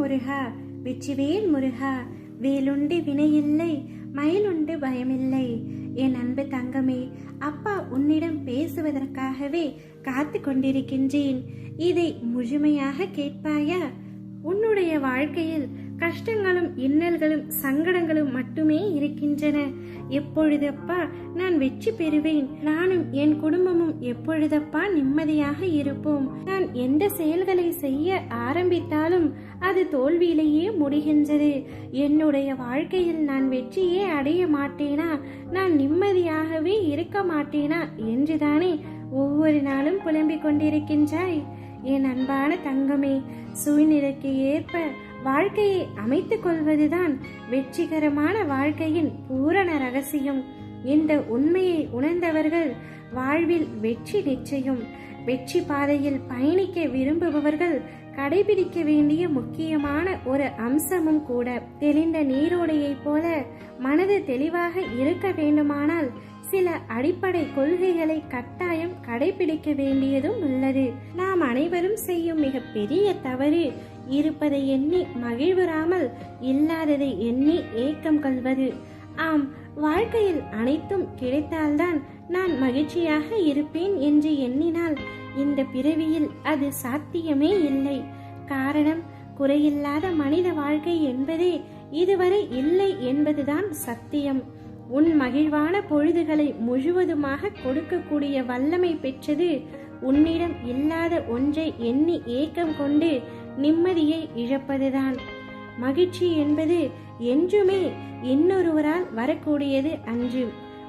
முருகா வெற்றிவேல் முருகா வேலுண்டு வினையில்லை மயிலுண்டு பயமில்லை. என் அன்பு தங்கமே அப்பா உன்னிடம் பேசுவதற்காகவே காத்து கொண்டிருக்கின்றேன். இதை முழுமையாக கேட்பாயா? உன்னுடைய வாழ்க்கையில் கஷ்டங்களும் இன்னல்களும் சங்கடங்களும் மட்டுமே இருக்கின்றன. எப்பொழுதப்பா நான் வெற்றி பெறுவேன்? நானும் என் குடும்பமும் எப்பொழுதப்பா நிம்மதியாக இருப்போம்? நான் எந்த செயல்களை செய்ய ஆரம்பித்தாலும் அது தோல்வியிலேயே முடிகின்றது. என்னுடைய வாழ்க்கையில் நான் வெற்றியே அடைய மாட்டேனா? நான் நிம்மதியாகவே இருக்க மாட்டேனா? என்றுதானே ஒவ்வொரு நாளும் புலம்பிக் கொண்டிருக்கின்றாய். என் அன்பான தங்கமே சூழ்நிலைக்கு ஏற்ப வாழ்க்கையை அமைத்துக் கொள்வதுதான் வெற்றிகரமான வாழ்க்கையின் பூரண ரகசியம். இந்த உண்மையை உணர்ந்தவர்கள் வாழ்வில் வெற்றி நிச்சயம். வெற்றி பாதையில் பயணிக்க விரும்புபவர்கள் கடைபிடிக்க வேண்டிய முக்கியமான ஒரு அம்சமும் கூட தெளிந்த நீரோடையைப் போல மனது தெளிவாக இருக்க வேண்டுமானால் சில அடிப்படை கொள்கைகளை கட்டாயம் கடைபிடிக்க வேண்டியதும் உள்ளது. நாம் அனைவரும் செய்யும் மிக பெரிய தவறு இருப்பதை எண்ணி மகிழ்வுறாமல் இல்லாததை எண்ணி ஏக்கம் கொள்வது. ஆம் வாழ்க்கையில் அனைத்தும் கிடைத்தால்தான் நான் மகிழ்ச்சியாக இருப்பேன் என்று எண்ணினால் இந்த பிறவியில் அது சாத்தியமே இல்லை. காரணம் குறையில்லாத மனித வாழ்க்கை என்பதே இதுவரை இல்லை என்பதுதான் சத்தியம். உன் மகிழ்வான பொழுதுகளை முழுவதுமாக கொடுக்கக்கூடிய வல்லமை பெற்றது. உன்னிடம் இல்லாத ஒன்றை எண்ணி ஏக்கம் கொண்டு நிம்மதியை இழப்பதுதான். மகிழ்ச்சி என்பது என்றுமே இன்னொருவரால் வரக்கூடியது அன்று.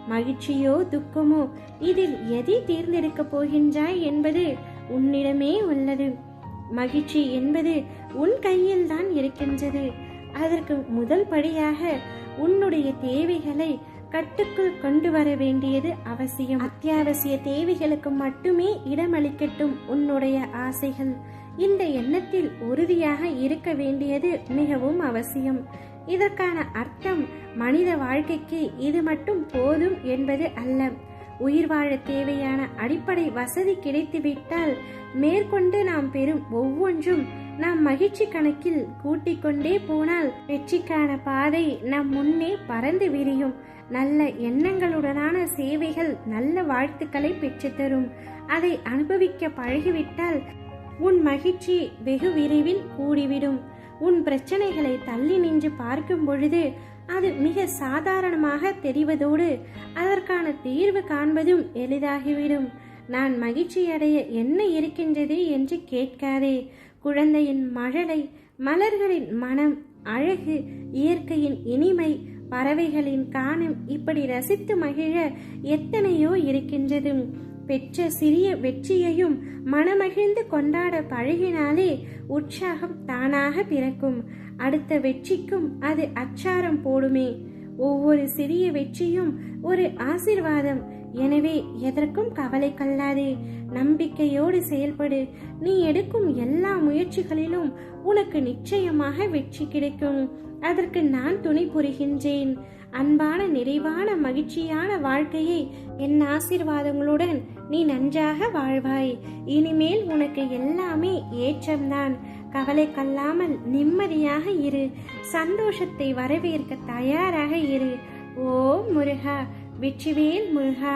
மகிழ்ச்சியோ துக்கமோ இதில் எதை தேர்ந்தெடுக்கப் போகின்றாய் என்பது உன்னிடமே உள்ளது. மகிழ்ச்சி என்பது உன் கையில் தான் இருக்கின்றது. அதற்கு முதல் படியாக உன்னுடைய தேவைகளை கட்டுக்குள் கொண்டு வர வேண்டியது அவசியம். அத்தியாவசிய தேவைகளுக்கு மட்டுமே இடமளிக்கட்டும் உன்னுடைய ஆசைகள். இந்த எண்ணத்தில் உறுதியாக இருக்க வேண்டியது மிகவும் அவசியம். இதற்கான அர்த்தம் மனித வாழ்க்கைக்கு இது மட்டும் போதும் என்பது அல்ல. உயிர் வாழ தேவையான அடிப்படை வசதி கிடைத்துவிட்டால் மேற்கொண்டு நாம் பெறும் ஒவ்வொன்றும் நாம் மகிழ்ச்சி கணக்கில் கூட்டிக் கொண்டே போனால் வெற்றிக்கான பாதை நம் முன்னே பறந்து விரியும். நல்ல எண்ணங்களுடனான சேவைகள் நல்ல வாழ்த்துக்களை பெற்றுத்தரும். அதை அனுபவிக்க பழகிவிட்டால் உன் மகிழ்ச்சி வெகு விரைவில் கூடிவிடும். உன் பிரச்சனைகளை தள்ளி நின்று பார்க்கும் பொழுது அது மிக சாதாரணமாக தெரிவதோடு அதற்கான தீர்வு காண்பதும் எளிதாகிவிடும். நான் மகிழ்ச்சி அடைய என்ன இருக்கின்றது என்று கேட்காதே. குழந்தையின் மழலை மலர்களின் மனம் அழகு இயற்கையின் இனிமை பறவைகளின் காணம் இப்படி ரசித்து மகிழ எத்தனையோ இருக்கின்றது. பெற்ற சிறிய வெற்றியையும் மனமகிழ்ந்து கொண்டாட பழகினாலே உற்சாகம் தானாக பிறக்கும். அடுத்த வெற்றிக்கும் அது அச்சாரம் போடுமே. ஒவ்வொரு சிறிய வெற்றியும் ஒரு ஆசிர்வாதம் எனவே எதற்கும் கவலை கல்லாதே நம்பிக்கையோடு செயல்படு. நீ எடுக்கும் எல்லா முயற்சிகளிலும் உனக்கு நிச்சயமாக வெற்றி கிடைக்கும். அதற்கு நான் துணை புரிகின்றேன். அன்பான நிறைவான மகிழ்ச்சியான வாழ்க்கையை என் ஆசீர்வாதங்களுடன் நீ நன்றாக வாழ்வாய். இனிமேல் உனக்கு எல்லாமே ஏற்றம்தான். கவலை கல்லாமல் நிம்மதியாக இரு. சந்தோஷத்தை வரவேற்க தயாராக இரு. ஓ முருகா. வெற்றிவேல் முருகா